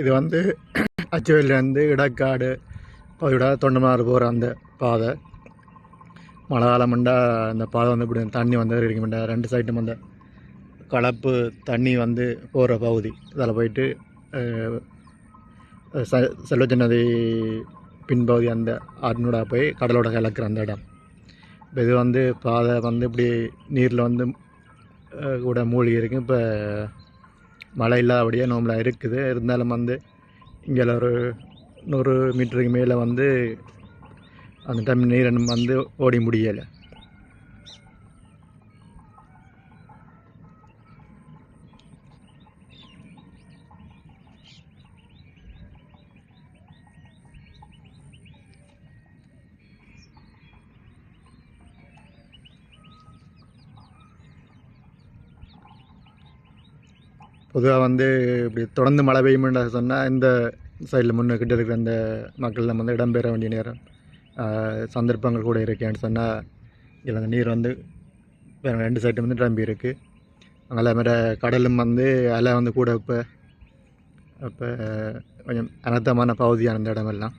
இது வந்து அச்சுவேலேருந்து இடக்காடு பகுதியோட தொண்டமாறு போகிற அந்த பாதை. மழை காலம்ண்டா அந்த பாதை வந்து இப்படி தண்ணி வந்து இருக்குமெண்டா ரெண்டு சைடும் அந்த கலப்பு தண்ணி வந்து போகிற பகுதி. அதில் போயிட்டு ச செல்வச்ச நதி பின்பகுதி அந்த ஆற்றினோட போய் கடலோட கலக்கிற அந்த இடம். இப்போ இது வந்து பாதை வந்து இப்படி நீரில் வந்து கூட மூழ்கி இருக்கு. இப்போ மழை இல்லாதபடியே நோம்பலாக இருக்குது. இருந்தாலும் வந்து இங்கே ஒரு நூறு மீட்டருக்கு மேலே வந்து அந்த டைம் நீர் வந்து ஓடி முடியலை. பொதுவாக வந்து இப்படி தொடர்ந்து மழை பெய்யும்னு சொன்னால் இந்த சைடில் முன்னுக்கிட்ட இருக்கிற அந்த மக்கள் நம்ம வந்து இடம்பெற வேண்டிய நேரம் சந்தர்ப்பங்கள் கூட இருக்கேன்னு சொன்னால் இதில் அந்த நீர் வந்து வேறு ரெண்டு சைடு வந்து நிரம்பி இருக்குது அங்கே மாதிரி கடலும் வந்து அலை வந்து கூட இப்போ அப்போ கொஞ்சம் அனர்த்தமான பகுதியான இந்த இடமெல்லாம்.